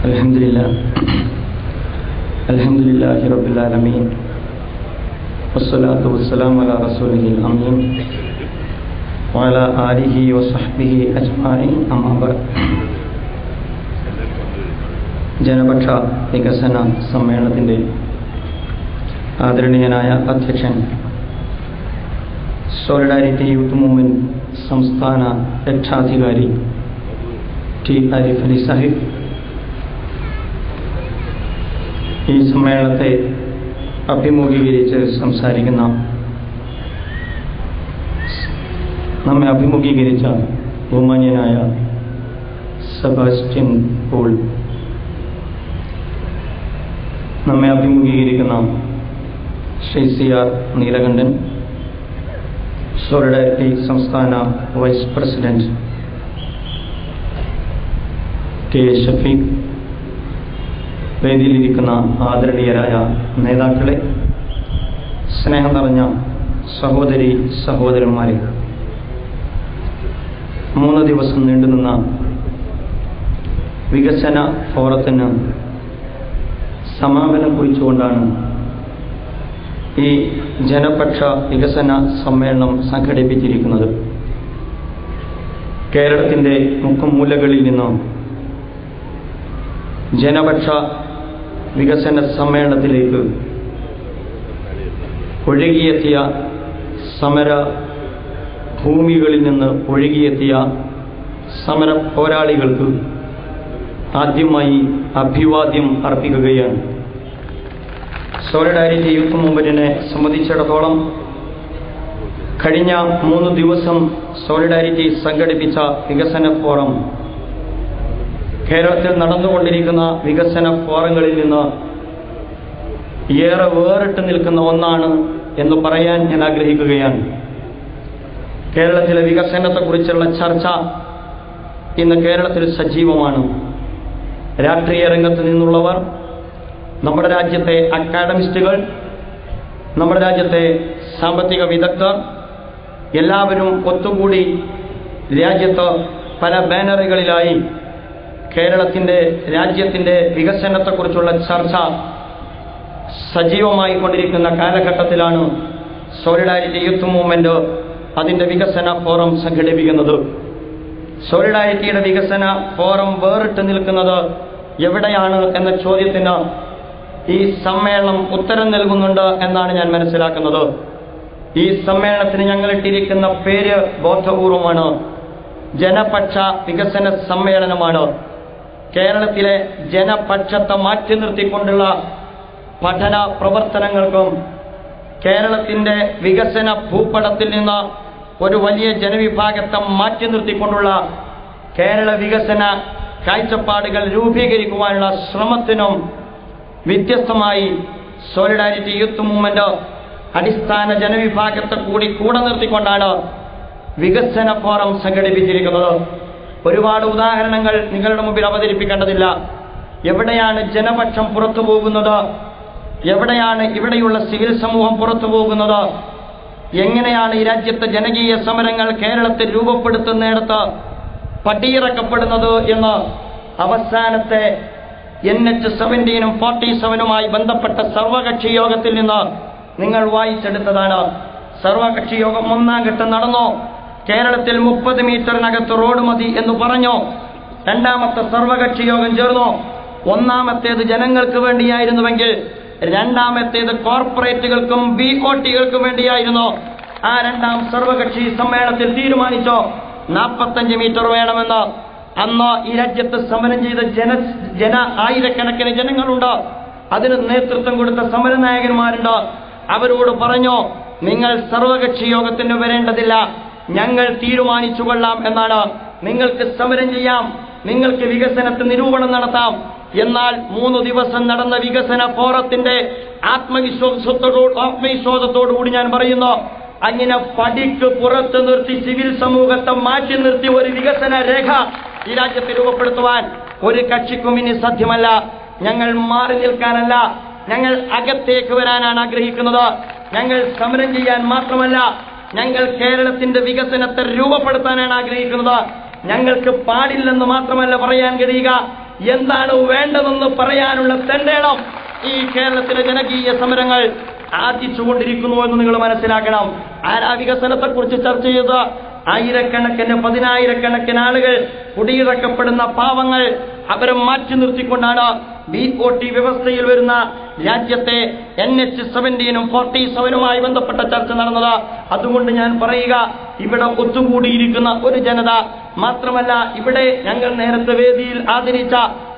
الحمد لله الحمد لله رب العالمين والصلاة والسلام على رسوله الأمين وعلى آله وصحبه أجمعين أما بعد ജനപക്ഷ വികസന സമ്മേളനത്തിൻ്റെ ആദരണീയനായ അധ്യക്ഷൻ സോളിഡാരിറ്റി യൂത്ത് മൂവ്മെന്റ് സംസ്ഥാന രക്ഷാധികാരി ടി ആരിഫ് അലി സാഹിബ് ഈ സമ്മേളനത്തെ അഭിമുഖീകരിച്ച് സംസാരിക്കുന്ന നമ്മെ അഭിമുഖീകരിച്ച ബഹുമാന്യനായ സെബാസ്റ്റ്യൻ പോൾ. നമ്മെ അഭിമുഖീകരിക്കുന്ന Shri C R Neelakantan Solidarity സംസ്ഥാന വൈസ് പ്രസിഡന്റ് കെ ഷഫീഖ് വേദിയിലിരിക്കുന്ന ആദരണീയരായ നേതാക്കളെ സ്നേഹം നിറഞ്ഞ സഹോദരി സഹോദരന്മാരെ മൂന്ന് ദിവസം നീണ്ടുനിന്ന വികസന ഫോറത്തിന് സമാപനം കുറിച്ചുകൊണ്ടാണ് ഈ ജനപക്ഷ വികസന സമ്മേളനം സംഘടിപ്പിച്ചിരിക്കുന്നത്. കേരളത്തിന്റെ മുക്കുമൂലകളിൽ നിന്നും ജനപക്ഷ വികസന സമ്മേളനത്തിലേക്ക് ഒഴുകിയെത്തിയ സമര ഭൂമികളിൽ നിന്ന് ഒഴുകിയെത്തിയ സമര പോരാളികൾക്ക് ആദ്യമായി അഭിവാദ്യം അർപ്പിക്കുകയാണ്. സോളിഡാരിറ്റി യൂത്ത് മൂവ്മെന്റിനെ സംബന്ധിച്ചിടത്തോളം കഴിഞ്ഞ മൂന്ന് ദിവസം സോളിഡാരിറ്റി സംഘടിപ്പിച്ച വികസന ഫോറം കേരളത്തിൽ നടന്നുകൊണ്ടിരിക്കുന്ന വികസന ഫോറങ്ങളിൽ നിന്ന് ഏറെ വേറിട്ട് നിൽക്കുന്ന ഒന്നാണ് എന്ന് പറയാൻ ഞാൻ ആഗ്രഹിക്കുകയാണ്. കേരളത്തിലെ വികസനത്തെക്കുറിച്ചുള്ള ചർച്ച ഇന്ന് കേരളത്തിൽ സജീവമാണ്. രാഷ്ട്രീയ രംഗത്ത് നിന്നുള്ളവർ നമ്മുടെ രാജ്യത്തെ അക്കാഡമിസ്റ്റുകൾ നമ്മുടെ രാജ്യത്തെ സാമ്പത്തിക വിദഗ്ധർ എല്ലാവരും ഒത്തുകൂടി രാജ്യത്ത് പല ബാനറുകളിലായി കേരളത്തിന്റെ രാജ്യത്തിന്റെ വികസനത്തെക്കുറിച്ചുള്ള ചർച്ച സജീവമായി കൊണ്ടിരിക്കുന്ന കാലഘട്ടത്തിലാണ് സോളിഡാരിറ്റി യൂത്ത് മൂവ്മെന്റ് അതിന്റെ വികസന ഫോറം സംഘടിപ്പിക്കുന്നത്. സോളിഡാരിറ്റിയുടെ വികസന ഫോറം വേറിട്ട് നിൽക്കുന്നത് എവിടെയാണ് എന്ന ചോദ്യത്തിന് ഈ സമ്മേളനം ഉത്തരം നൽകുന്നുണ്ട് എന്നാണ് ഞാൻ മനസ്സിലാക്കുന്നത്. ഈ സമ്മേളനത്തിന് ഞങ്ങൾ ഇട്ടിരിക്കുന്ന പേര് ബോധപൂർവമാണ്. ജനപക്ഷ വികസന സമ്മേളനമാണ്. കേരളത്തിലെ ജനപക്ഷത്തെ മാറ്റി നിർത്തിക്കൊണ്ടുള്ള പഠന പ്രവർത്തനങ്ങൾക്കും കേരളത്തിന്റെ വികസന ഭൂപടത്തിൽ നിന്ന് ഒരു വലിയ ജനവിഭാഗത്തെ മാറ്റി നിർത്തിക്കൊണ്ടുള്ള കേരള വികസന കാഴ്ചപ്പാടുകൾ രൂപീകരിക്കുവാനുള്ള ശ്രമത്തിനും വ്യത്യസ്തമായി സോളിഡാരിറ്റി യൂത്ത് മൂവ്മെന്റ് അടിസ്ഥാന ജനവിഭാഗത്തെ കൂടി കൂടെ നിർത്തിക്കൊണ്ടാണ് വികസന ഫോറം സംഘടിപ്പിച്ചിരിക്കുന്നത്. ഒരുപാട് ഉദാഹരണങ്ങൾ നിങ്ങളുടെ മുമ്പിൽ അവതരിപ്പിക്കേണ്ടതില്ല. എവിടെയാണ് ജനപക്ഷം പുറത്തു പോകുന്നത്? എവിടെയാണ് ഇവിടെയുള്ള സിവിൽ സമൂഹം പുറത്തു പോകുന്നത്? എങ്ങനെയാണ് ഈ രാജ്യത്തെ ജനകീയ സമരങ്ങൾ കേരളത്തിൽ രൂപപ്പെടുത്തുന്നിടത്ത് പട്ടിയിറക്കപ്പെടുന്നത് എന്ന് അവസാനത്തെ എൻ എച്ച് സെവന്റീനും ഫോർട്ടി സെവനുമായി ബന്ധപ്പെട്ട സർവകക്ഷി യോഗത്തിൽ നിന്ന് നിങ്ങൾ വായിച്ചെടുത്തതാണ്. സർവകക്ഷി യോഗം ഒന്നാം ഘട്ടം നടന്നു? കേരളത്തിൽ മുപ്പത് മീറ്ററിനകത്ത് റോഡ് മതി എന്ന് പറഞ്ഞോ? രണ്ടാമത്തെ സർവകക്ഷി യോഗം ചേർന്നോ? ഒന്നാമത്തേത് ജനങ്ങൾക്ക് വേണ്ടിയായിരുന്നുവെങ്കിൽ രണ്ടാമത്തേത് കോർപ്പറേറ്റുകൾക്കും ബി ഒ ടികൾക്കും വേണ്ടിയായിരുന്നു? ആ രണ്ടാം സർവകക്ഷി സമ്മേളനത്തിൽ തീരുമാനിച്ചോ? നാൽപ്പത്തഞ്ച് മീറ്റർ വേണമെന്ന്? അന്ന് ഈ രാജ്യത്ത് സമരം ചെയ്ത ജന ജന ആയിരക്കണക്കിന് ജനങ്ങളുണ്ട്? അതിന് നേതൃത്വം കൊടുത്ത സമരനായകന്മാരുണ്ട്? അവരോട് പറഞ്ഞോ നിങ്ങൾ സർവകക്ഷി യോഗത്തിന് വരേണ്ടതില്ല. ഞങ്ങൾ തീരുമാനിച്ചു കൊള്ളാം എന്നാണ് നിങ്ങൾക്ക് സമരം ചെയ്യാം നിങ്ങൾക്ക് വികസനത്തിന് നിരൂപണം നടത്താം. എന്നാൽ മൂന്ന് ദിവസം നടന്ന വികസന ഫോറത്തിന്റെ ആത്മവിശ്വാസത്തോട് ആത്മവിശ്വാസത്തോടുകൂടി ഞാൻ പറയുന്നു അങ്ങനെ പടിക്ക് പുറത്ത് നിർത്തി സിവിൽ സമൂഹത്തെ മാറ്റി നിർത്തി ഒരു വികസന രേഖ ഈ രാജ്യത്ത് രൂപപ്പെടുത്തുവാൻ ഒരു കക്ഷിക്കും ഇനി സാധ്യമല്ല. ഞങ്ങൾ മാറി നിൽക്കാനല്ല ഞങ്ങൾ അകത്തേക്ക് വരാനാണ് ആഗ്രഹിക്കുന്നത്. ഞങ്ങൾ സമരം ചെയ്യാൻ മാത്രമല്ല ഞങ്ങൾ കേരളത്തിന്റെ വികസനത്തെ രൂപപ്പെടുത്താനാണ് ആഗ്രഹിക്കുന്നത്. ഞങ്ങൾക്ക് പാടില്ലെന്ന് മാത്രമല്ല പറയാൻ കഴിയുക. എന്താണ് വേണ്ടതെന്ന് പറയാനുള്ള തെണ്ടേണം ഈ കേരളത്തിലെ ജനകീയ സമരങ്ങൾ ആർജിച്ചുകൊണ്ടിരിക്കുന്നു എന്ന് നിങ്ങൾ മനസ്സിലാക്കണം. ആരാ വികസനത്തെക്കുറിച്ച് ചർച്ച ചെയ്ത് ആയിരക്കണക്കിന് പതിനായിരക്കണക്കിന് ആളുകൾ കുടിയിറക്കപ്പെടുന്ന പാവങ്ങൾ അവരെ മാറ്റി നിർത്തിക്കൊണ്ടാണ് ബി ഒ ടി വ്യവസ്ഥയിൽ വരുന്ന രാജ്യത്തെ എൻ എച്ച് സെവന്റീനും ഫോർട്ടി സെവനുമായി ബന്ധപ്പെട്ട ചർച്ച നടന്നത്. അതുകൊണ്ട് ഞാൻ പറയുക ഇവിടെ ഒത്തുകൂടിയിരിക്കുന്ന ഒരു ജനത മാത്രമല്ല ഇവിടെ ഞങ്ങൾ നേരത്തെ വേദിയിൽ ആദരിച്ച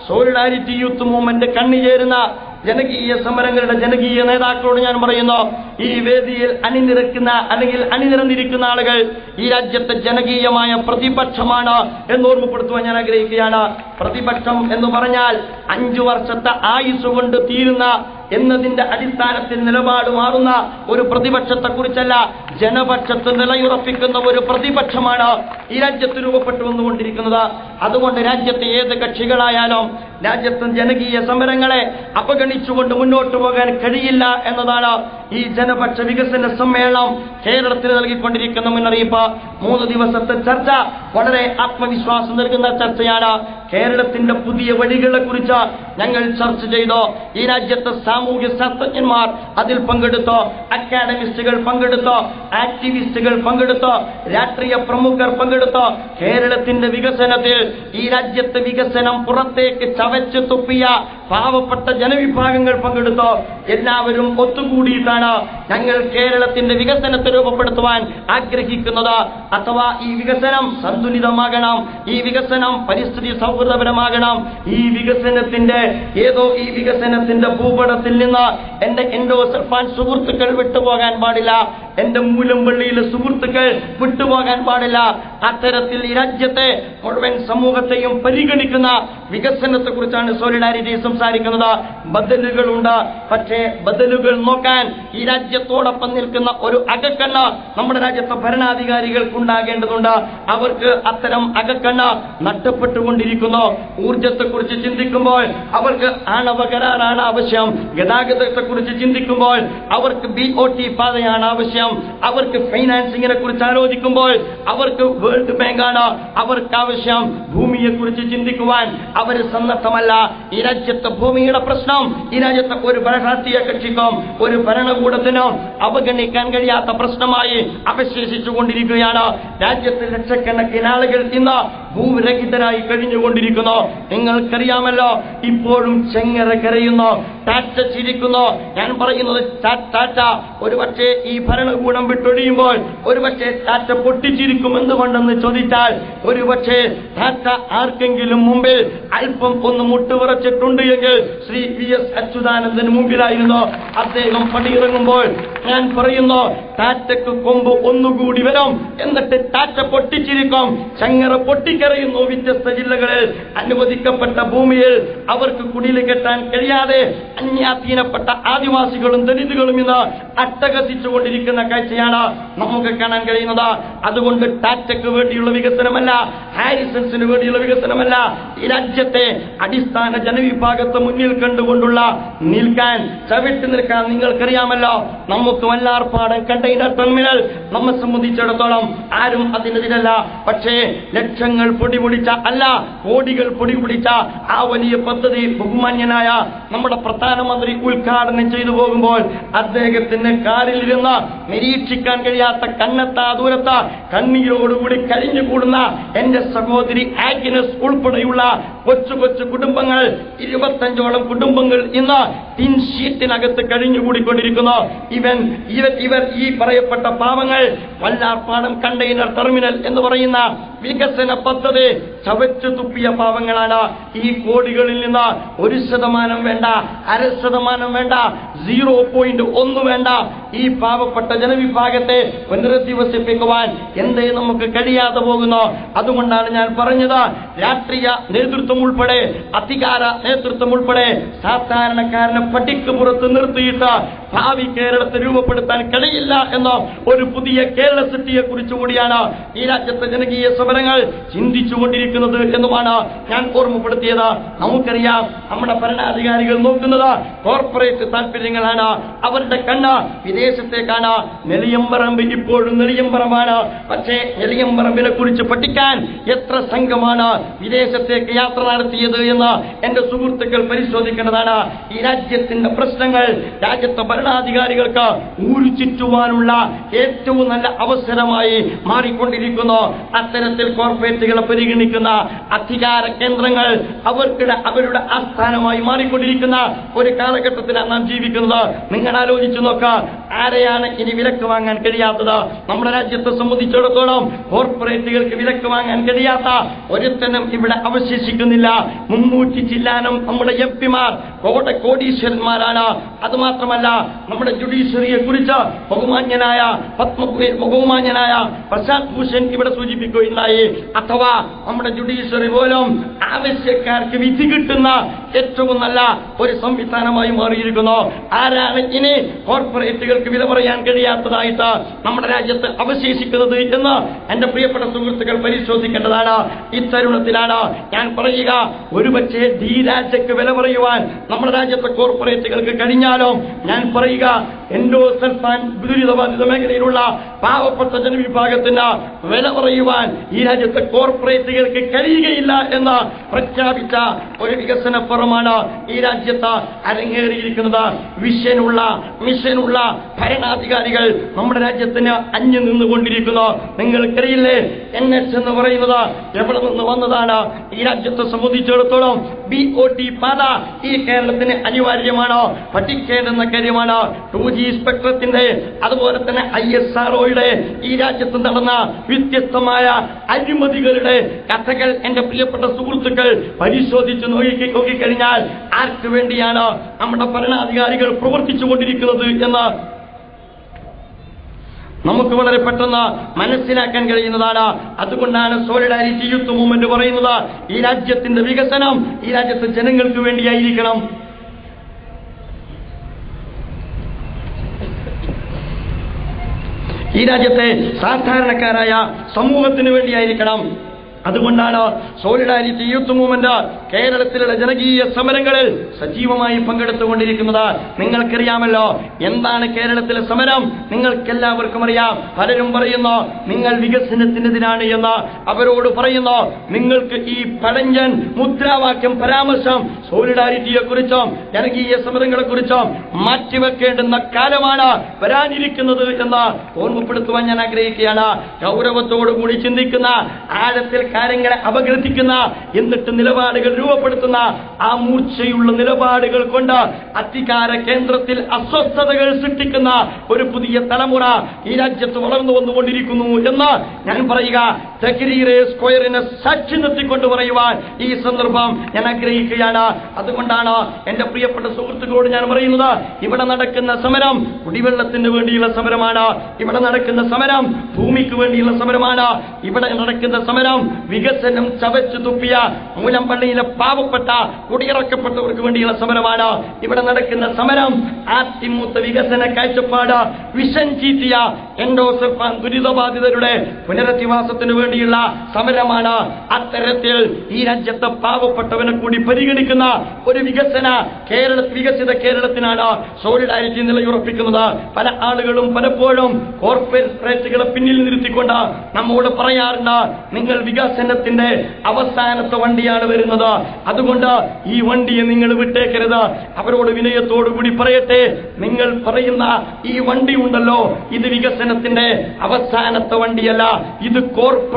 സോളിഡാരിറ്റി യൂത്ത് മൂവ്മെന്റ് കണ്ണിചേരുന്ന ജനകീയ സമരങ്ങളുടെ ജനകീയ നേതാക്കളോട് ഞാൻ പറയുന്നു ഈ വേദിയിൽ അണിനിരക്കുന്ന അല്ലെങ്കിൽ അണിനിരന്നിരിക്കുന്ന ആളുകൾ ഈ രാജ്യത്തെ ജനകീയമായ പ്രതിപക്ഷമാണ് എന്ന് ഓർമ്മപ്പെടുത്തുവാൻ ഞാൻ ആഗ്രഹിക്കുകയാണ്. പ്രതിപക്ഷം എന്ന് പറഞ്ഞാൽ അഞ്ചു വർഷത്തെ ആയുസ് കൊണ്ട് തീരുന്ന എന്നതിന്റെ അടിസ്ഥാനത്തിൽ നിലപാട് മാറുന്ന ഒരു പ്രതിപക്ഷത്തെ കുറിച്ചല്ല ജനപക്ഷത്ത് നിലയുറപ്പിക്കുന്ന ഒരു പ്രതിപക്ഷമാണ് ഈ രാജ്യത്ത് രൂപപ്പെട്ടു വന്നുകൊണ്ടിരിക്കുന്നത്. അതുകൊണ്ട് രാജ്യത്തെ ഏത് കക്ഷികളായാലും രാജ്യത്ത് ജനകീയ സമരങ്ങളെ അവഗണിച്ചുകൊണ്ട് മുന്നോട്ട് പോകാൻ കഴിയില്ല എന്നതാണ് ഈ ജനപക്ഷ വികസന സമ്മേളനം കേരളത്തിന് നൽകിക്കൊണ്ടിരിക്കുന്ന മുന്നറിയിപ്പ്. മൂന്ന് ദിവസത്തെ ചർച്ച വളരെ ആത്മവിശ്വാസം നൽകുന്ന ചർച്ചയാണ് കേരളത്തിന്റെ പുതിയ വഴികളെ കുറിച്ച് ഞങ്ങൾ ചർച്ച ചെയ്തു. ഈ രാജ്യത്തെ സാമൂഹ്യ ശാസ്ത്രജ്ഞന്മാർ അതിൽ പങ്കെടുത്തു. അക്കാഡമിസ്റ്റുകൾ പങ്കെടുത്തു. ആക്ടിവിസ്റ്റുകൾ പങ്കെടുത്തു. രാഷ്ട്രീയ പ്രമുഖർ പങ്കെടുത്തു. കേരളത്തിന്റെ വികസനത്തിൽ ഈ രാജ്യത്തെ വികസനം പുറത്തേക്ക് ചവച്ചു തുപ്പിയ പാവപ്പെട്ട ജനവിഭാഗങ്ങൾ പങ്കെടുത്തു. എല്ലാവരും ഒത്തുകൂടിയിട്ടാണ് ഞങ്ങൾ കേരളത്തിന്റെ വികസനത്തെ രൂപപ്പെടുത്തുവാൻ ആഗ്രഹിക്കുന്നത്. അഥവാ ഈ വികസനം സന്തുലിതമാകണം ഈ വികസനം പരിസ്ഥിതി സൗഹൃദപരമാകണം. ഈ വികസനത്തിന്റെ ഏതോ ഈ വികസനത്തിന്റെ ഭൂപടത്തിൽ നിന്ന് എന്റെ എൻഡോ സൽഫാൻ സുഹൃത്തുക്കൾ വിട്ടുപോകാൻ പാടില്ല. എന്റെ മൂലംപള്ളിയിലെ സുഹൃത്തുക്കൾ വിട്ടുപോകാൻ പാടില്ല. അത്തരത്തിൽ ഈ രാജ്യത്തെ മുഴുവൻ സമൂഹത്തെയും പരിഗണിക്കുന്ന വികസനത്തെ കുറിച്ചാണ് സോളിഡാരിറ്റി സംസാരിക്കുന്നത്. ബദലുകളുണ്ട്. പക്ഷേ ബദലുകൾ നോക്കാൻ ഈ രാജ്യത്തോടൊപ്പം നിൽക്കുന്ന ഒരു അകക്കണ്ണ നമ്മുടെ രാജ്യത്തെ ഭരണാധികാരികൾക്ക് ഉണ്ടാകേണ്ടതുണ്ട് അവർക്ക് അത്തരം അകക്കണ്ണ നഷ്ടപ്പെട്ടുകൊണ്ടിരിക്കുന്നു. ഊർജത്തെക്കുറിച്ച് ചിന്തിക്കുമ്പോൾ അവർക്ക് ആണവ കരാറാണ് ആവശ്യം. ഗതാഗതത്തെക്കുറിച്ച് ചിന്തിക്കുമ്പോൾ അവർക്ക് ബി ഒ ടി പാതയാണ് ആവശ്യം. അവർക്ക് ഫൈനാൻസിങ്ങിനെ കുറിച്ച് ആലോചിക്കുമ്പോൾ അവർക്ക് വേൾഡ് ബാങ്കാണ് അവർക്ക് ആവശ്യം ഭൂമിയെ കുറിച്ച് ചിന്തിക്കുവാൻ. അവർ സന്നദ്ധമല്ല. ഈ രാജ്യത്തെ ഭൂമിയുടെ പ്രശ്നം. ഈ രാജ്യത്തെ ഒരു രാഷ്ട്രീയ കക്ഷിക്കും ഒരു ഭരണകൂടത്തിനും അവഗണിക്കാൻ കഴിയാത്ത പ്രശ്നമായി അവശേഷിച്ചുകൊണ്ടിരിക്കുകയാണ്. രാജ്യത്ത് ലക്ഷക്കണക്കിന് ആളുകൾ ഇന്ന് ഭൂരഹിതരായി കഴിഞ്ഞുകൊണ്ടിരിക്കുന്നു നിങ്ങൾക്കറിയാമല്ലോ ഇപ്പോഴും ചെങ്ങര കരയുന്നു ടാറ്റ ചിരിക്കുന്നു. ഞാൻ പറയുന്നത് ടാറ്റ. ഒരുപക്ഷെ ഈ ഭരണകൂടം വിട്ടൊഴിയുമ്പോൾ ഒരുപക്ഷെ ടാറ്റ പൊട്ടിച്ചിരിക്കും എന്തുകൊണ്ടെന്ന് ചോദിച്ചാൽ ഒരുപക്ഷെ ടാറ്റ ആർക്കെങ്കിലും മുമ്പിൽ അല്പം ഒന്ന് മുട്ടുവിറച്ചിട്ടുണ്ട് എങ്കിൽ ശ്രീ വി എസ് അച്യുതാനന്ദന് മുമ്പിലായിരുന്നു. അദ്ദേഹം പണിയിറങ്ങുമ്പോൾ ഞാൻ പറയുന്നു ടാറ്റക്ക് കൊമ്പ് ഒന്നുകൂടി വരും. എന്നിട്ട് ടാറ്റ പൊട്ടിച്ചിരിക്കും. ചങ്ങറ പൊട്ടിക്കരയുന്നു വ്യത്യസ്ത ജില്ലകളിൽ അനുവദിക്കപ്പെട്ട ഭൂമിയിൽ അവർക്ക് കുടിയിൽ കെട്ടാൻ കഴിയാതെ അന്യാധീനപ്പെട്ട ആദിവാസികളും ദലിതുകളും ഇന്ന് അട്ടകസിച്ചുകൊണ്ടിരിക്കുന്ന കാഴ്ചയാണ് നമുക്ക് കാണാൻ കഴിയുന്നത്. അതുകൊണ്ട് ടാറ്റയ്ക്ക് വേണ്ടിയുള്ള വികസനമല്ല ഹാരിസൺസിന് വേണ്ടിയുള്ള വികസനമല്ല ഈ രാജ്യത്തെ അടിസ്ഥാന ജനവിഭാഗത്തെ മുന്നിൽ കണ്ടുകൊണ്ടുള്ള നിൽക്കാൻ ചവിട്ടി നിൽക്കാൻ നിങ്ങൾക്കറിയാമല്ലോ. നമുക്ക് വല്ലാർപ്പാടം കണ്ടെയ്നർ ടെർമിനൽ നമ്മെ സംബന്ധിച്ചിടത്തോളം ആരും അതിനെതിരല്ല. പക്ഷേ ലക്ഷങ്ങൾ പൊടി പൊടിച്ച അല്ല കോടികൾ പൊടിപൊടിച്ച ആ വലിയ പദ്ധതി ബഹുമാന്യനായ നമ്മുടെ പ്രധാനമന്ത്രി ഉദ്ഘാടനം ചെയ്തു പോകുമ്പോൾ അദ്ദേഹത്തിന്റെ കാറിലിരുന്ന് നിരീക്ഷിക്കാൻ കഴിയാത്ത കണ്ണത്താ ദൂരത്ത് കണ്ണീരോടുകൂടി കഴിഞ്ഞുകൂടുന്ന എന്റെ സഹോദരി ആഗ്നസ് ഉൾപ്പെടെയുള്ള കൊച്ചു കൊച്ചു കുടുംബങ്ങൾ ഇരുപത്തഞ്ചോളം കുടുംബങ്ങൾ ഇന്ന് ടിൻ ഷീറ്റിനകത്ത് കഴിഞ്ഞുകൂടിക്കൊണ്ടിരിക്കുന്നു. ഇവൻ ഇവർ ഇവർ ഈ പറയപ്പെട്ട പാവങ്ങൾ വല്ലാർപ്പാടം കണ്ടെയ്നർ ടെർമിനൽ എന്ന് പറയുന്ന വികസന പദ്ധതി ചവച്ചു തുപ്പിയ പാവങ്ങളാണ്. ഈ കോടികളിൽ നിന്ന് ഒരു ശതമാനം വേണ്ട അര ശതമാനം വേണ്ട സീറോ പോയിന്റ് ഒന്ന് വേണ്ട. ഈ പാവപ്പെട്ട ജനവിഭാഗത്തെ പുനരധിവസിപ്പിക്കുവാൻ എന്തേ നമുക്ക് കഴിയാതെ പോകുന്നു? അതുകൊണ്ടാണ് ഞാൻ പറഞ്ഞത് രാഷ്ട്രീയ നേതൃത്വം ഉൾപ്പെടെ അധികാര നേതൃത്വം ഉൾപ്പെടെ സാധാരണക്കാരനെ പട്ടിക്ക് പുറത്ത് നിർത്തിയിട്ട് ഭാവി കേരളത്തെ രൂപപ്പെടുത്താൻ കഴിയില്ല എന്ന ഒരു പുതിയ കേരള സിറ്റിയെ കുറിച്ച് കൂടിയാണ് ഈ രാജ്യത്തെ ജനകീയ സമരങ്ങൾ ചിന്തിച്ചുകൊണ്ടിരിക്കുന്നത് എന്നുമാണ് ഞാൻ ഓർമ്മപ്പെടുത്തിയത്. നമുക്കറിയാം നമ്മുടെ ഭരണാധികാരികൾ നോക്കുന്നത് കോർപ്പറേറ്റ് താല്പര്യങ്ങൾ കാര്യങ്ങളാണ്. അവരുടെ കണ്ണ് വിദേശത്തേക്കാണ്. നെളിയമ്പറമ്പ് ഇപ്പോഴും നെളിയമ്പറമ്പാണ് പക്ഷേ നെളിയമ്പറമ്പിനെ കുറിച്ച് പഠിക്കാൻ എത്ര സംഘമാണ് വിദേശത്തേക്ക് യാത്ര നടത്തിയത് എന്ന് എന്റെ സുഹൃത്തുക്കൾ പരിശോധിക്കേണ്ടതാണ്. ഈ രാജ്യത്തിന്റെ പ്രശ്നങ്ങൾ രാജ്യത്തെ ഭരണാധികാരികൾക്ക് ഊരു ചുറ്റുവാനുള്ള ഏറ്റവും നല്ല അവസരമായി മാറിക്കൊണ്ടിരിക്കുന്നു. അത്തരത്തിൽ കോർപ്പറേറ്റുകളെ പരിഗണിക്കുന്ന അധികാര കേന്ദ്രങ്ങൾ അവർക്കിടെ അവരുടെ ആസ്ഥാനമായി മാറിക്കൊണ്ടിരിക്കുന്ന ഒരു കാലഘട്ടത്തിലാണ് നാം ജീവിക്കുന്നത്. നിങ്ങൾ ആലോചിച്ചു നോക്ക. ആരെയാണ് ഇനി വിലക്ക് വാങ്ങാൻ കഴിയാത്തത്? നമ്മുടെ രാജ്യത്തെ സംബന്ധിച്ചിടത്തോളം കോർപ്പറേറ്റുകൾക്ക് വിലക്ക് വാങ്ങാൻ കഴിയാത്ത ഒരുത്തനും ഇവിടെ അവശേഷിക്കുന്നില്ല. മുന്നൂറ്റി ചില്ലാനും നമ്മുടെ എം പിമാർ കോട കോടീശ്വരന്മാരാണ്. അതുമാത്രമല്ല നമ്മുടെ ജുഡീഷ്യറിയെ കുറിച്ച് ബഹുമാന്യനായ പത്മ ബഹുമാന്യനായ പ്രശാന്ത് ഭൂഷൺ ഇവിടെ സൂചിപ്പിക്കുകയുണ്ടായി. അഥവാ നമ്മുടെ ജുഡീഷ്യറി പോലും ആവശ്യക്കാർക്ക് വിധി കിട്ടുന്ന ഏറ്റവും നല്ല ഒരു സംവിധാനമായി മാറിയിരിക്കുന്നു. ആരാണ് ഇനി കോർപ്പറേറ്റുകൾക്ക് വില പറയാൻ കഴിയാത്തതായിട്ട് നമ്മുടെ രാജ്യത്ത് അവശേഷിക്കുന്നത് എന്ന് എന്റെ പ്രിയപ്പെട്ട സുഹൃത്തുക്കൾ പരിശോധിക്കേണ്ടതാണ്. ഇത്തരുണത്തിലാണ് ഞാൻ പറയുക ഒരുപക്ഷെ ധീരാജയ്ക്ക് വില പറയുവാൻ നമ്മുടെ രാജ്യത്തെ കോർപ്പറേറ്റുകൾക്ക് കഴിഞ്ഞാലും? ഞാൻ പറയുക എൻഡോസൽഫാൻ ദുരിതബാധിത മേഖലയിലുള്ള പാവപ്പെട്ട ജനവിഭാഗത്തിന് വില പറയുവാൻ ഈ രാജ്യത്തെ കോർപ്പറേറ്റുകൾക്ക് കഴിയുകയില്ല എന്ന് പ്രഖ്യാപിച്ച ഒരു വികസന ഈ രാജ്യത്ത് അരങ്ങേറിയിരിക്കുന്നത്. വിഷനുള്ള മിഷനുള്ള ഭരണാധികാരികൾ നമ്മുടെ രാജ്യത്തിന് അന്യം നിന്നുകൊണ്ടിരിക്കുന്നു. നിങ്ങൾക്കറിയില്ലേ എൻ എച്ച് എന്ന് പറയുന്നത് എവിടെ നിന്ന് വന്നതാണ്? ഈ രാജ്യത്തെ സംബന്ധിച്ചിടത്തോളം ബി ഒ ടി പാത ഈ കേരളത്തിന് അനിവാര്യമാണോ? പഠിക്കേണ്ടുന്ന കാര്യമാണ്? ടു ജി സ്പെക്ട്രത്തിന്റെ അതുപോലെ തന്നെ ഐ എസ് ആർ ഒയുടെ ഈ രാജ്യത്ത് നടന്ന വ്യത്യസ്തമായ അഴിമതികളുടെ കഥകൾ എന്റെ പ്രിയപ്പെട്ട സുഹൃത്തുക്കൾ പരിശോധിച്ച് നോക്കി നോക്കിക്കഴിഞ്ഞാൽ ആർക്ക് വേണ്ടിയാണ് നമ്മുടെ ഭരണാധികാരികൾ പ്രവർത്തിച്ചു കൊണ്ടിരിക്കുന്നത് എന്ന് നമുക്ക് വളരെ പെട്ടെന്ന് മനസ്സിലാക്കാൻ കഴിയുന്നതാണ്. അതുകൊണ്ടാണ് സോളിഡാരിറ്റി യൂത്ത് മൂവ്മെന്റ് പറയുന്നത് ഈ രാജ്യത്തിന്റെ വികസനം ഈ രാജ്യത്തെ ജനങ്ങൾക്ക് വേണ്ടിയായിരിക്കണം. ഈ രാജ്യത്തെ സാധാരണക്കാരായ സമൂഹത്തിന് വേണ്ടിയായിരിക്കണം. അതുകൊണ്ടാണ് സോളിഡാരിറ്റി യൂത്ത് മൂവ്മെന്റ് കേരളത്തിലുള്ള ജനകീയ സമരങ്ങളിൽ സജീവമായി പങ്കെടുത്തുകൊണ്ടിരിക്കുന്നത്. നിങ്ങൾക്കറിയാമല്ലോ എന്താണ് കേരളത്തിലെ സമരം? നിങ്ങൾക്കെല്ലാവർക്കും അറിയാം. പലരും പറയുന്നു നിങ്ങൾ വികസനത്തിനെതിരാണ് എന്ന്. അവരോട് പറയുന്നു നിങ്ങൾക്ക് ഈ പഴഞ്ചൻ മുദ്രാവാക്യം പരാമർശം സോളിഡാരിറ്റിയെ കുറിച്ചും ജനകീയ സമരങ്ങളെ കുറിച്ചും മാറ്റിവെക്കേണ്ടുന്ന കാലമാണ് വരാനിരിക്കുന്നത് എന്ന് ഓർമ്മപ്പെടുത്തുവാൻ ഞാൻ ആഗ്രഹിക്കുകയാണ്. ഗൗരവത്തോടുകൂടി ചിന്തിക്കുന്ന ആഴത്തിൽ കാര്യങ്ങളെ അപഗ്രഥിക്കുന്ന എന്നിട്ട് നിലപാടുകൾ രൂപപ്പെടുത്തുന്ന ആ മൂർച്ചയുള്ള നിലപാടുകൾ കൊണ്ട് അധികാര കേന്ദ്രത്തിൽ അസ്വസ്ഥതകൾ സൃഷ്ടിക്കുന്ന ഒരു പുതിയ തലമുറ ഈ രാജ്യത്ത് വളർന്നു വന്നുകൊണ്ടിരിക്കുന്നു എന്ന് ഞാൻ പറയുക തകരീറെ സ്ക്വയറിനെ സാക്ഷി നിർത്തിക്കൊണ്ട് പറയുവാൻ ഈ സന്ദർഭം ഞാൻ ആഗ്രഹിക്കുകയാണ്. അതുകൊണ്ടാണ് എന്റെ പ്രിയപ്പെട്ട സുഹൃത്തുക്കളോട് ഞാൻ പറയുന്നത് ഇവിടെ നടക്കുന്ന സമരം കുടിവെള്ളത്തിന് വേണ്ടിയുള്ള സമരമാണ്. ഇവിടെ നടക്കുന്ന സമരം ഭൂമിക്ക് വേണ്ടിയുള്ള സമരമാണ്. ഇവിടെ നടക്കുന്ന സമരം വികസനം ചവച്ചു തുപ്പിയ മൂലമ്പള്ളിയിലെ പാവപ്പെട്ട കുടിയിറക്കപ്പെട്ടവർക്ക് വേണ്ടിയുള്ള സമരമാണ്. ഇവിടെ നടക്കുന്ന സമരം ആത്തിമൂത്ത വികസന കാഴ്ചപ്പാട് വിഷം ചീറ്റിയ എൻഡോസൽഫാൻ ദുരിതബാധിതരുടെ പുനരധിവാസത്തിന് വേണ്ടിയുള്ള സമരമാണ് അത്തരത്തിൽ ഈ രാജ്യത്തെ പാവപ്പെട്ടവനെ കൂടി പരിഗണിക്കുന്ന ഒരു വികസന കേരള വികസിത കേരളത്തിനാണ് സോളിഡാരിറ്റി നിലയുറപ്പിക്കുന്നത് പല ആളുകളും പലപ്പോഴും കോർപ്പറേറ്റുകളെ പിന്നിൽ നിർത്തിക്കൊണ്ട് നമ്മോട് പറയാറുണ്ട് നിങ്ങൾ വികസനത്തിന്റെ അവസാനത്തെ വണ്ടിയാണ് വരുന്നത്. അതുകൊണ്ട് ഈ വണ്ടിയെ നിങ്ങൾ വിട്ടേക്കരുത്. അവരോട് വിനയത്തോടു കൂടി പറയട്ടെ. നിങ്ങൾ പറയുന്ന ഈ വണ്ടി ഉണ്ടല്ലോ ഇത് വികസനത്തിന്റെ അവസാനത്തെ വണ്ടിയല്ല. ഇത്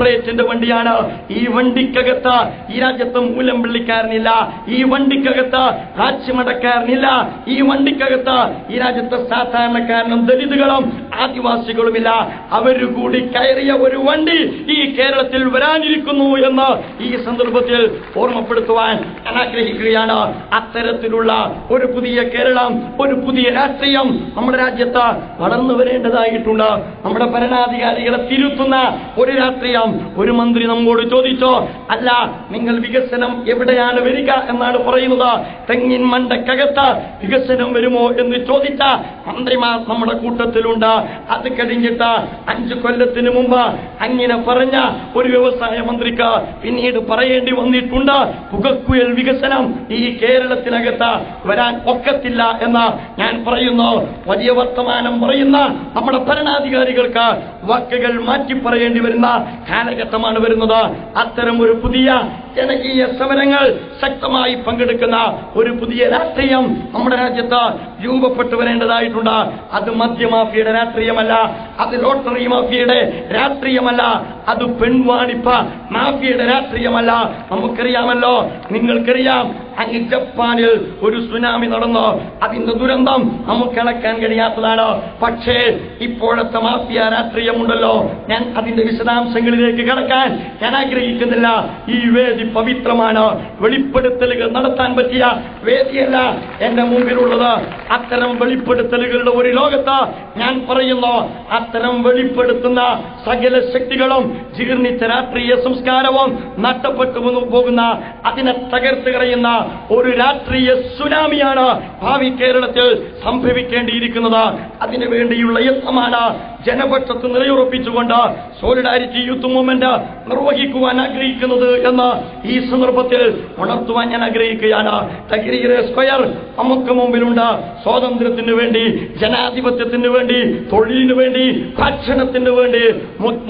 കോർപ്പറേറ്റിന്റെ വണ്ടിയാണ്. ഈ വണ്ടിക്കകത്ത് ഈ രാജ്യത്ത് മൂലം വിളിക്കാരനില്ല ഈ വണ്ടിക്കകത്ത് കാച്ചിമടക്കാരനില്ല. ഈ വണ്ടിക്കകത്ത് ഈ രാജ്യത്തെ സാധാരണക്കാരനും ദലിതുകളും ആദിവാസികളുമില്ല. അവർ കൂടി കയറിയ ഒരു വണ്ടി ഈ കേരളത്തിൽ വരാനിരിക്കുന്നു എന്ന് ഈ സന്ദർഭത്തിൽ ഓർമ്മപ്പെടുത്തുവാൻ ഞാൻ ആഗ്രഹിക്കുകയാണ്. അത്തരത്തിലുള്ള ഒരു പുതിയ കേരളം ഒരു പുതിയ രാഷ്ട്രീയം നമ്മുടെ രാജ്യത്ത് വളർന്നു വരേണ്ടതായിട്ടുണ്ട്. നമ്മുടെ ഭരണാധികാരികളെ തിരുത്തുന്ന ഒരു രാഷ്ട്രീയം ഒരു മന്ത്രി നമ്മോട് ചോദിച്ചോ അല്ല നിങ്ങൾ വികസനം എവിടെയാണ് വരിക എന്നാണ് പറയുന്നത്. തെങ്ങിൻ മണ്ടക്കകത്ത് വികസനം വരുമോ എന്ന് ചോദിച്ച മന്ത്രിമാർ നമ്മുടെ കൂട്ടത്തിലുണ്ട്. അത് കഴിഞ്ഞിട്ട് അഞ്ചു കൊല്ലത്തിന് മുമ്പ് അങ്ങനെ പറഞ്ഞ ഒരു വ്യവസായ മന്ത്രിക്ക് പിന്നീട് പറയേണ്ടി വന്നിട്ടുണ്ട് പുകക്കുയൽ വികസനം ഈ കേരളത്തിനകത്ത് വരാൻ ഒക്കത്തില്ല എന്ന് ഞാൻ പറയുന്നു. വലിയ വർത്തമാനം പറയുന്ന നമ്മുടെ ഭരണാധികാരികൾക്ക് വാക്കുകൾ മാറ്റി പറയേണ്ടി വരുന്ന കാലഘട്ടമാണ് വരുന്നത്. അത്തരം ഒരു പുതിയ ജനകീയ സമരങ്ങൾ ശക്തമായി പങ്കെടുക്കുന്ന ഒരു പുതിയ രാഷ്ട്രീയം നമ്മുടെ രാജ്യത്ത് രൂപപ്പെട്ടു വരേണ്ടതായിട്ടുണ്ട്. അത് മദ്യമാഫിയുടെ രാഷ്ട്രീയമല്ല അത് ലോട്ടറി മാഫിയുടെ രാഷ്ട്രീയമല്ല അത് പെൺവാണിപ്പ മാഫിയുടെ രാഷ്ട്രീയമല്ല. നമുക്കറിയാമല്ലോ നിങ്ങൾക്കറിയാം അങ്ങ് ജപ്പാനിൽ ഒരു സുനാമി നടന്നു. അതിന്റെ ദുരന്തം നമുക്ക് അളക്കാൻ കഴിയാത്തതാണ്. പക്ഷേ ഇപ്പോഴത്തെ മാഫിയ രാഷ്ട്രീയമുണ്ടല്ലോ. ഞാൻ അതിന്റെ വിശദാംശങ്ങളിലേക്ക് കടക്കാൻ ഞാൻ ആഗ്രഹിക്കുന്നില്ല. ഈ വേദി പവിത്രമാണ്. വെളിപ്പെടുത്തലുകൾ നടത്താൻ പറ്റിയ വേദിയല്ല എന്റെ മുമ്പിലുള്ളത്. അത്തരം വെളിപ്പെടുത്തലുകളുടെ ഒരു ലോകത്ത് ഞാൻ പറയുന്നു അത്തരം വെളിപ്പെടുത്തുന്ന സകല ശക്തികളും ജീർണിച്ച രാഷ്ട്രീയ സംസ്കാരവും നഷ്ടപ്പെട്ടു പോകുന്ന അതിനെ തകർത്ത് കളയുന്ന ഒരു രാഷ്ട്രീയ സുനാമിയാണ് ഭാവി കേരളത്തിൽ സംഭവിക്കേണ്ടിയിരിക്കുന്നത്. അതിനു വേണ്ടിയുള്ള യത്നമാണ് ജനപക്ഷത്ത് നിലയുറപ്പിച്ചുകൊണ്ട് സോളിഡാരിറ്റി യൂത്ത് മൂവ്മെന്റ് നിർവഹിക്കുവാൻ ആഗ്രഹിക്കുന്നത് എന്ന് ഈ സന്ദർഭത്തിൽ ഉണർത്തുവാൻ ഞാൻ ആഗ്രഹിക്കുകയാണ്. തകിരിയിലെ സ്ക്വയർ നമുക്ക് മുമ്പിലുണ്ട്. സ്വാതന്ത്ര്യത്തിന് വേണ്ടി ജനാധിപത്യത്തിന് വേണ്ടി തൊഴിലിന് വേണ്ടി ഭക്ഷണത്തിന് വേണ്ടി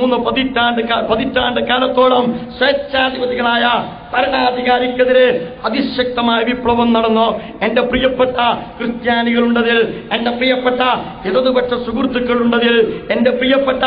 മൂന്ന് പതിറ്റാണ്ട് പതിറ്റാണ്ട് കാലത്തോളം സ്വേച്ഛാധിപതികളായ ഭരണാധികാരിക്കെതിരെ അതിശക്തമായ വിപ്ലവം നടന്നു. എന്റെ പ്രിയപ്പെട്ട ക്രിസ്ത്യാനികളുണ്ടതിൽ എന്റെ പ്രിയപ്പെട്ട ഇടതുപക്ഷ സുഹൃത്തുക്കളുണ്ടതിൽ എന്റെ പ്രിയപ്പെട്ട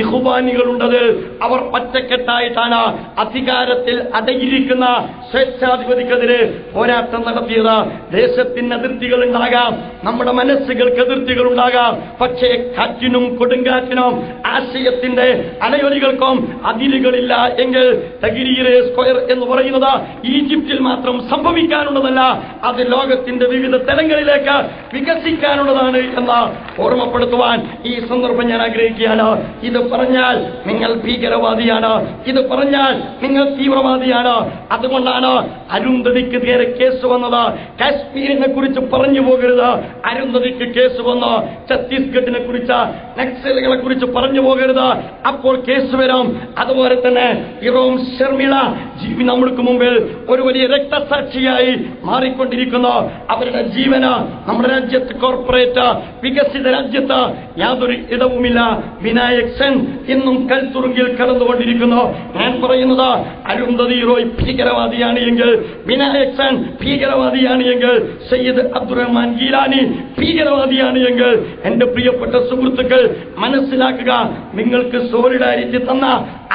യഹുബാനികളുണ്ടതിൽ അവർ ഒറ്റക്കെട്ടായിട്ടാണ് അധികാരത്തിൽ അടയിരിക്കുന്ന സ്വേച്ഛാധിപതിക്കെതിരെ പോരാട്ടം നടത്തിയത്. ദേശത്തിന് അതിർത്തികൾ ഉണ്ടാകാം നമ്മുടെ മനസ്സുകൾക്ക് അതിർത്തികൾ ഉണ്ടാകാം പക്ഷേ കാറ്റിനും കൊടുങ്കാറ്റിനും ആശയത്തിന്റെ അലയൊലികൾക്കും അതിരുകളില്ല എങ്കിൽ തകിരിയിലെ സ്ക്വയർ എന്ന് പറയുന്നത് ഈജിപ്തിൽ മാത്രം സംഭവിക്കാനുള്ളതല്ല അത് ലോകത്തിന്റെ വിവിധ തലങ്ങളിലേക്ക് വികസിക്കാനുള്ളതാണ് എന്ന് ഓർമ്മപ്പെടുത്തുവാൻ ഈ സന്ദർഭം ഞാൻ ആഗ്രഹിക്കുകയാണ്. ഇത് പറഞ്ഞാൽ നിങ്ങൾ ഭീകരവാദിയാണ്. ഇത് പറഞ്ഞാൽ നിങ്ങൾ തീവ്രവാദിയാണ്. അതുകൊണ്ടാണ് അരുന്ധതിക്ക് നേരെ കേസ് വന്നത്. കാശ്മീരിനെ കുറിച്ച് പറഞ്ഞു പോകരുത്. അരുന്ധതിക്ക് കേസ് വന്ന് ഛത്തീസ്ഗഡിനെ കുറിച്ച് നക്സലുകളെ കുറിച്ച് പറഞ്ഞു പോകരുത്. അപ്പോൾ കേസ് വരും. അതുപോലെ തന്നെ ഇറോം ശർമിള ജീവി നമ്മൾക്ക് മുമ്പിൽ ഒരു വലിയ രക്തസാക്ഷിയായി മാറിക്കൊണ്ടിരിക്കുന്നു. അവരുടെ ജീവന് നമ്മുടെ രാജ്യത്ത് കോർപ്പറേറ്റ് വികസിത രാജ്യത്ത് യാതൊരു ഇടവുമില്ല. വിനായക് സെൻ ഇന്നും കൽത്തുറുങ്കിൽ കടന്നുകൊണ്ടിരിക്കുന്നു. ഞാൻ പറയുന്നത് അരുന്ധതി റോയ് ഭീകരവാദിയാണ് എങ്കിൽ വിനായക് സെൻ ഭീകരവാദിയാണ് എങ്കിൽ സയ്യിദ് അബ്ദുറഹ്മാൻ ഗീലാനി ഭീകരവാദിയാണ് എങ്കിൽ എന്റെ പ്രിയപ്പെട്ട സുഹൃത്തുക്കൾ മനസ്സിലാക്കുക നിങ്ങൾക്ക് സോളിഡാരിറ്റി തന്ന.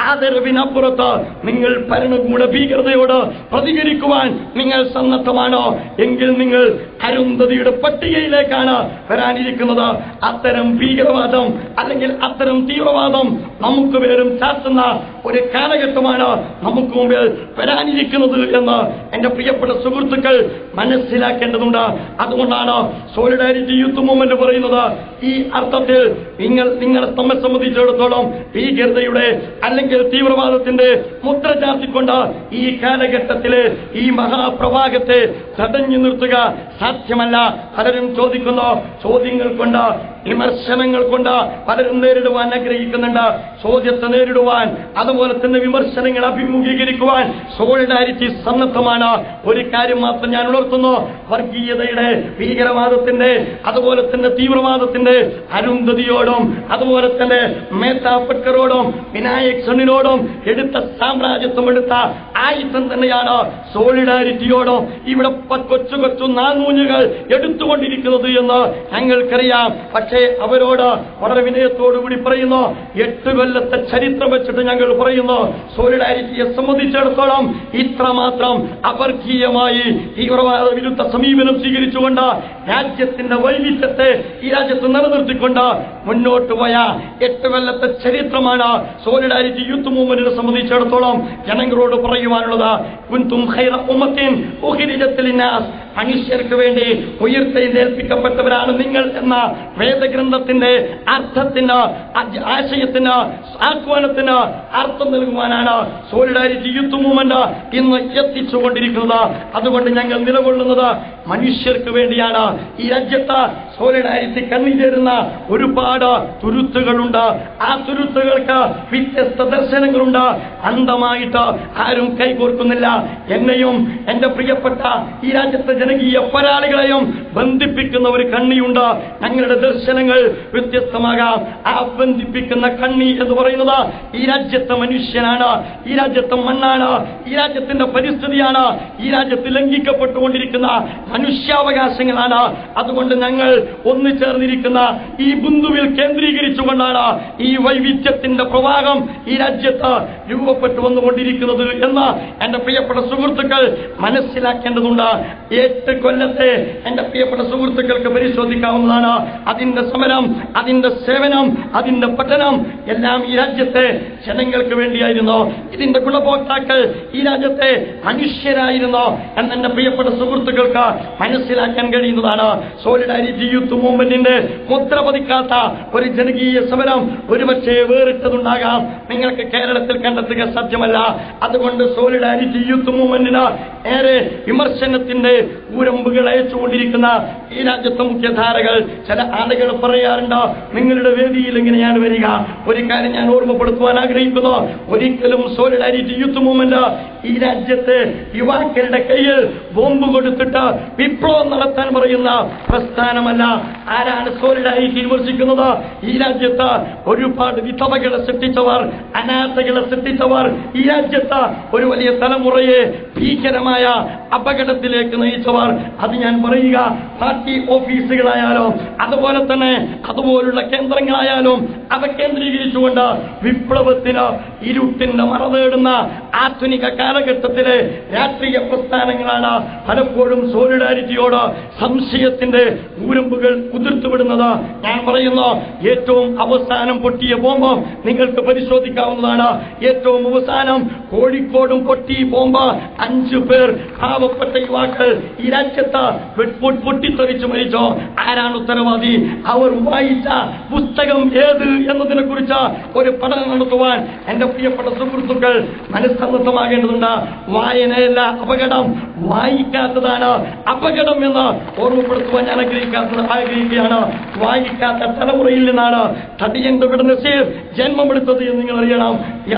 ആദരവിനപ്പുറത്ത് നിങ്ങൾ ഭരണകൂട ഭീകരതയോട് പ്രതികരിക്കുവാൻ നിങ്ങൾ സന്നദ്ധമാണോ? എങ്കിൽ നിങ്ങൾ അരുന്ധതിയുടെ പട്ടികയിലേക്കാണ് വരാനിരിക്കുന്നത്. അത്തരം ഭീകരവാദം അല്ലെങ്കിൽ അത്തരം തീവ്രവാദം നമുക്ക് പേരും ചാർത്തുന്ന ഒരു കാലഘട്ടമാണ് നമുക്ക് മുമ്പിൽ വരാനിരിക്കുന്നത് എന്ന് എന്റെ പ്രിയപ്പെട്ട സുഹൃത്തുക്കൾ മനസ്സിലാക്കേണ്ടതുണ്ട്. അതുകൊണ്ടാണ് സോളിഡാരിറ്റി യൂത്ത് മൂവ്മെന്റ് പറയുന്നത്. ഈ അർത്ഥത്തിൽ നിങ്ങൾ നിങ്ങളെ സംബന്ധിച്ചിടത്തോളം ഭീകരതയുടെ അല്ലെങ്കിൽ തീവ്രവാദത്തിന്റെ മുദ്ര ചാർത്തിക്കൊണ്ട് ഈ കാലഘട്ടത്തിലെ ഈ മഹാപ്രവാഹത്തെ തടഞ്ഞു നിർത്തുക. സാധ്യമല്ല. പലരും ചോദിക്കുന്നു. ചോദ്യങ്ങൾ കൊണ്ട് വിമർശനങ്ങൾ കൊണ്ട് പലരും നേരിടുവാൻ ആഗ്രഹിക്കുന്നുണ്ട്. ചോദ്യത്തെ നേരിടുവാൻ അതുപോലെ തന്നെ വിമർശനങ്ങൾ അഭിമുഖീകരിക്കുവാൻ സോളിഡാരിറ്റി സന്നദ്ധമാണ്. ഒരു കാര്യം മാത്രം ഞാൻ ഉണർത്തുന്നു. വർഗീയതയുടെ ഭീകരവാദത്തിന്റെ അതുപോലെ തന്നെ തീവ്രവാദത്തിന്റെ അരുന്ധതിയോടും അതുപോലെ തന്നെ മേത്താ വിനായക് സണ്ണിനോടും എടുത്ത സാമ്രാജ്യത്വം എടുത്ത ആയുധം തന്നെയാണ് സോളിഡാരിറ്റിയോടും ഇവിടെ കൊച്ചു കൊച്ചു നാനൂഞ്ഞുകൾ എടുത്തുകൊണ്ടിരിക്കുന്നത് എന്ന് ഞങ്ങൾക്കറിയാം പക്ഷേ അവരോട് വളരെ വിനയത്തോടുകൂടി പറയുന്നു എട്ട് കൊല്ലത്തെ ചരിത്രം വെച്ചിട്ട് ഞങ്ങൾ പറയുന്നു സോളിഡാരിറ്റിയെ സംബന്ധിച്ചിടത്തോളം ഇത്രമാത്രം അപർക്കീയമായി തീവ്രവാദ വിരുദ്ധ സമീപനം സ്വീകരിച്ചുകൊണ്ട് രാജ്യത്തിന്റെ വൈവിധ്യത്തെ ഈ രാജ്യത്ത് നിലനിർത്തിക്കൊണ്ട് മുന്നോട്ട് പോയ എട്ട് കൊല്ലത്തെ ചരിത്രമാണ് സോളിഡാരിറ്റി യൂത്ത് മൂവ്മെന്റിനെ സംബന്ധിച്ചിടത്തോളം ജനങ്ങളോട് പറയുവാനുള്ളത്. കുന്തും ഖൈറ ഉമ്മത്തിൻ ഉഖ്രിജത്ത് enough. മനുഷ്യർക്ക് വേണ്ടി ഉയർത്തെഴുന്നേൽപ്പിക്കപ്പെട്ടവരാണ് നിങ്ങൾ എന്ന വേദഗ്രന്ഥത്തിന്റെ അർത്ഥത്തിന് ആശയത്തിന് ആഹ്വാനത്തിന് അർത്ഥം നൽകുവാനാണ് സോളിഡാരിറ്റി യൂത്ത് മൂവ്മെന്റ് ഇന്ന് എത്തിച്ചുകൊണ്ടിരിക്കുന്നത്. അതുകൊണ്ട് ഞങ്ങൾ നിലകൊള്ളുന്നത് മനുഷ്യർക്ക് വേണ്ടിയാണ്. ഈ രാജ്യത്ത് സോളിഡാരിറ്റി കണ്ണിചേരുന്ന ഒരുപാട് തുരുത്തുകളുണ്ട്. ആ തുരുത്തുകൾക്ക് വ്യത്യസ്ത ദർശനങ്ങളുണ്ട്. അന്തമായിട്ട് ആരും കൈകോർക്കുന്നില്ല. എന്നെയും എന്റെ പ്രിയപ്പെട്ട ഈ രാജ്യത്തെ ജനകീയ പോരാളികളെയും ബന്ധിപ്പിക്കുന്ന ഒരു കണ്ണിയുണ്ട്. ഞങ്ങളുടെ ദർശനങ്ങൾ വ്യത്യസ്തമാകാം. ആ ബന്ധിപ്പിക്കുന്ന കണ്ണി എന്ന് പറയുന്നത് ഈ രാജ്യത്തെ മനുഷ്യനാണ്. ഈ രാജ്യത്തെ മണ്ണാണ്. ഈ രാജ്യത്തിന്റെ പരിസ്ഥിതിയാണ്. ഈ രാജ്യത്ത് ലംഘിക്കപ്പെട്ടുകൊണ്ടിരിക്കുന്ന മനുഷ്യാവകാശങ്ങളാണ്. അതുകൊണ്ട് ഞങ്ങൾ ഒന്നു ചേർന്നിരിക്കുന്ന ഈ ബിന്ദുവിൽ കേന്ദ്രീകരിച്ചുകൊണ്ടാണ് ഈ വൈവിധ്യത്തിന്റെ പ്രവാഹം ഈ രാജ്യത്ത് രൂപപ്പെട്ടു വന്നുകൊണ്ടിരിക്കുന്നത് എന്ന് എന്റെ പ്രിയപ്പെട്ട സുഹൃത്തുക്കൾ മനസ്സിലാക്കേണ്ടതുണ്ട്. എട്ട് കൊല്ലത്തെ എന്റെ പ്രിയപ്പെട്ട സുഹൃത്തുക്കൾക്ക് പരിശോധിക്കാവുന്നതാണ്. അതിന്റെ സമരം അതിന്റെ സേവനം അതിന്റെ പഠനം എല്ലാം ഈ രാജ്യത്തെ ജനങ്ങൾക്ക് വേണ്ടിയായിരുന്നു. ഇതിന്റെ ഗുണഭോക്താക്കൾ ഈ രാജ്യത്തെ മനുഷ്യരായിരുന്നു എന്നെ പ്രിയപ്പെട്ട സുഹൃത്തുക്കൾക്ക് മനസ്സിലാക്കാൻ കഴിയുന്നതാണ്. സോളിഡാരിറ്റി യൂത്ത് മൂവ്മെന്റിന്റെ മുദ്ര പതിക്കാത്ത ഒരു ജനകീയ സമരം ഒരുപക്ഷെ വേറിട്ടതുണ്ടാകാം. നിങ്ങൾക്ക് കേരളത്തിൽ കണ്ടെത്തുക സാധ്യമല്ല. അതുകൊണ്ട് സോളിഡാരിറ്റി യൂത്ത് മൂവ്മെന്റിന് ഏറെ വിമർശനത്തിന്റെ ഊരമ്പുകൾ അയച്ചുകൊണ്ടിരിക്കുന്ന ഈ രാജ്യത്തെ മുഖ്യധാരകൾ ചില ആളുകൾ പറയാറുണ്ട് നിങ്ങളുടെ വേദിയിൽ എങ്ങനെയാണ് വരിക. ഒരു കാര്യം ഞാൻ ഓർമ്മപ്പെടുത്തുവാൻ ആഗ്രഹിക്കുന്നു. ഒരിക്കലും സോളിഡാരിറ്റി യൂത്ത് മൂവ്മെന്റ് ഈ രാജ്യത്തെ യുവാക്കളുടെ കയ്യിൽ ബോംബ് കൊടുത്തിട്ട് വിപ്ലവം നടത്താൻ പറയുന്ന പ്രസ്ഥാനമല്ല. ആരാണ് സോളിഡാരിറ്റി വിമർശിക്കുന്നത്? ഈ രാജ്യത്ത് ഒരുപാട് വിധവകളെ സൃഷ്ടിച്ചവർ അനാഥകളെ സൃഷ്ടിച്ചവർ ഈ രാജ്യത്ത് ഒരു വലിയ തലമുറയെ ഭീകരമായ അപകടത്തിലേക്ക് നയിച്ചവർ. അത് ഞാൻ പറയുക പാർട്ടി ഓഫീസുകളായാലും അതുപോലെ തന്നെ അതുപോലുള്ള കേന്ദ്രങ്ങളായാലും അവ കേന്ദ്രീകരിച്ചുകൊണ്ട് വിപ്ലവത്തിന് ഇരുട്ടിന്റെ മറ നേടുന്ന ആധുനിക കാലഘട്ടത്തിലെ രാഷ്ട്രീയ പ്രസ്ഥാനങ്ങളാണ് പലപ്പോഴും സോളിഡാരിറ്റിയോട് സംശയത്തിന്റെ ഊരമ്പുകൾ കുതിർത്തുവിടുന്നത്. ഞാൻ പറയുന്നു ഏറ്റവും അവസാനം പൊട്ടിയ ബോംബ് നിങ്ങൾക്ക് പരിശോധിക്കാവുന്നതാണ്. ഏറ്റവും അവസാനം കോഴിക്കോടും പൊട്ടി ബോംബ് അഞ്ചു പേർ പാവപ്പെട്ട യുവാക്കൾ ഈ രാജ്യത്ത് പൊട്ടിത്തെറിച്ച് മരിച്ചോ ആരാണ് ഉത്തരവാദി? അവർ വായിച്ച പുസ്തകം ഏത് എന്നതിനെ കുറിച്ച് ഒരു പഠനം നടത്തുവാൻ എന്റെ പ്രിയപ്പെട്ട സുഹൃത്തുക്കൾ മനസ്സന്നദ്ധമാകേണ്ടതുണ്ട് വായനയല്ല അപകടം. വായിക്കാത്തതാണ് അപകടം എന്ന് ഓർമ്മപ്പെടുത്തുവാൻ ഞാൻ ആഗ്രഹിക്കാത്തത് ആഗ്രഹിക്കുകയാണ്. വായിക്കാത്ത തലമുറയിൽ നിന്നാണ് തടിയന്റെ വിട ജന്മമെടുത്തത് എന്ന് നിങ്ങൾ അറിയണം.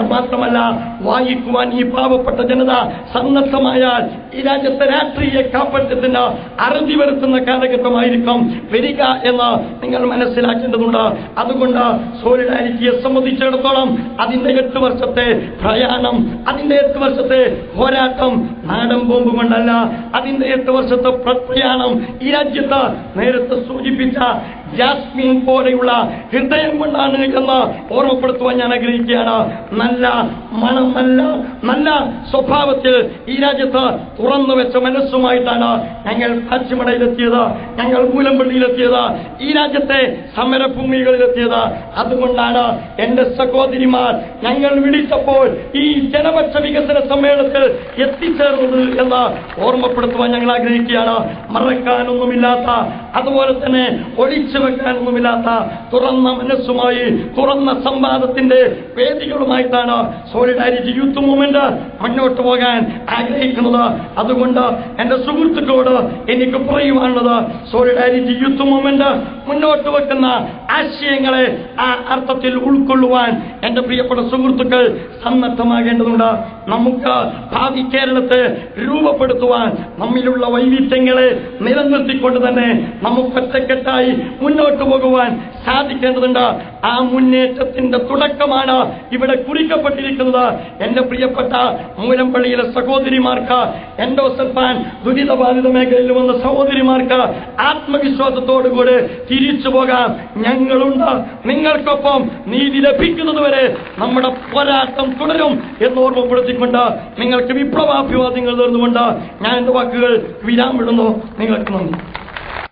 മാത്രമല്ല വായിക്കുവാൻ ഈ പാവപ്പെട്ട ജനത സന്നദ്ധമായാൽ ഈ രാജ്യത്തെ രാഷ്ട്രീയ കാപ്പറ്റത്തിന് അറുതി വരുത്തുന്ന കാലഘട്ടമായിരിക്കും. വരിക എന്ന് നിങ്ങൾ മനസ്സിലാക്കേണ്ടതുണ്ട്. അതുകൊണ്ട് സോളിഡാരിറ്റിയെ സംബന്ധിച്ചിടത്തോളം അതിന്റെ എട്ട് വർഷത്തെ പ്രയാണം അതിന്റെ എട്ട് വർഷത്തെ പോരാട്ടം നാടൻ ബോംബ് കൊണ്ടല്ല. അതിന്റെ എട്ട് വർഷത്തെ പ്രയാണം ഈ രാജ്യത്ത് നേരത്തെ സൂചിപ്പിച്ച ജാസ്മിൻ പോലെയുള്ള ഹൃദയം കൊണ്ടാണ് എന്ന് ഓർമ്മപ്പെടുത്തുവാൻ ഞാൻ ആഗ്രഹിക്കുകയാണ്. നല്ല മണം നല്ല നല്ല സ്വഭാവത്തിൽ ഈ രാജ്യത്ത് തുറന്നു വെച്ച മനസ്സുമായിട്ടാണ് ഞങ്ങൾ കാച്ചിമടയിലെത്തിയത് ഞങ്ങൾ മൂലമ്പള്ളിയിലെത്തിയത് ഈ രാജ്യത്തെ സമരഭൂമികളിലെത്തിയത്. അതുകൊണ്ടാണ് എന്റെ സഹോദരിമാർ ഞങ്ങൾ വിളിച്ചപ്പോൾ ഈ ജനപക്ഷ വികസന സമ്മേളനത്തിൽ എത്തിച്ചേർന്നത് എന്ന് ഓർമ്മപ്പെടുത്തുവാൻ ഞങ്ങൾ ആഗ്രഹിക്കുകയാണ്. മറക്കാനൊന്നുമില്ലാത്ത അതുപോലെ തന്നെ ഒളിച്ചു വെക്കാനൊന്നുമില്ലാത്ത തുറന്ന മനസ്സുമായി തുറന്ന സംവാദത്തിന്റെ വേദികളുമായിട്ടാണ് സോളിഡാരിറ്റി യൂത്ത് മൂവ്മെന്റ് മുന്നോട്ട് പോകാൻ ആഗ്രഹിക്കുന്നത്. അതുകൊണ്ട് എന്റെ സുഹൃത്തുക്കളോട് എനിക്ക് പറയുവാനുള്ളത് സോളിഡാരിറ്റി യൂത്ത് മൂവ്മെന്റ് മുന്നോട്ട് വെക്കുന്ന ആശയങ്ങളെ ആ അർത്ഥത്തിൽ ഉൾക്കൊള്ളുവാൻ എന്റെ പ്രിയപ്പെട്ട സുഹൃത്തുക്കൾ സന്നദ്ധമാകേണ്ടതുണ്ട്. നമുക്ക് ഭാവി കേരളത്തെ രൂപപ്പെടുത്തുവാൻ നമ്മിലുള്ള വൈവിധ്യങ്ങളെ നിലനിർത്തിക്കൊണ്ട് തന്നെ നമുക്ക് ഒറ്റക്കെട്ടായി മുന്നോട്ട് പോകുവാൻ സാധിക്കേണ്ടതുണ്ട്. ആ മുന്നേറ്റത്തിന്റെ തുടക്കമാണ് ഇവിടെ കുറിക്കപ്പെട്ടിരിക്കുന്നത്. എന്റെ പ്രിയപ്പെട്ട മൂലംപള്ളിയിലെ സഹോദരിമാർക്ക് എൻഡോസൽഫാൻ ദുരിതബാധിത മേഖലയിൽ വന്ന സഹോദരിമാർക്ക് ആത്മവിശ്വാസത്തോടുകൂടി തിരിച്ചു പോകാം. ഞങ്ങളുണ്ട്. നിങ്ങൾക്കൊപ്പം നീതി ലഭിക്കുന്നതുവരെ നമ്മുടെ പോരാട്ടം തുടരും എന്ന് ഓർമ്മപ്പെടുത്തിക്കൊണ്ട് നിങ്ങൾക്ക് വിപ്ലവാഭിവാദ്യങ്ങൾ നേർന്നുകൊണ്ട് ഞാൻ എന്റെ വാക്കുകൾ വിരാമിടുന്നു. നിങ്ങൾക്ക് നന്ദി.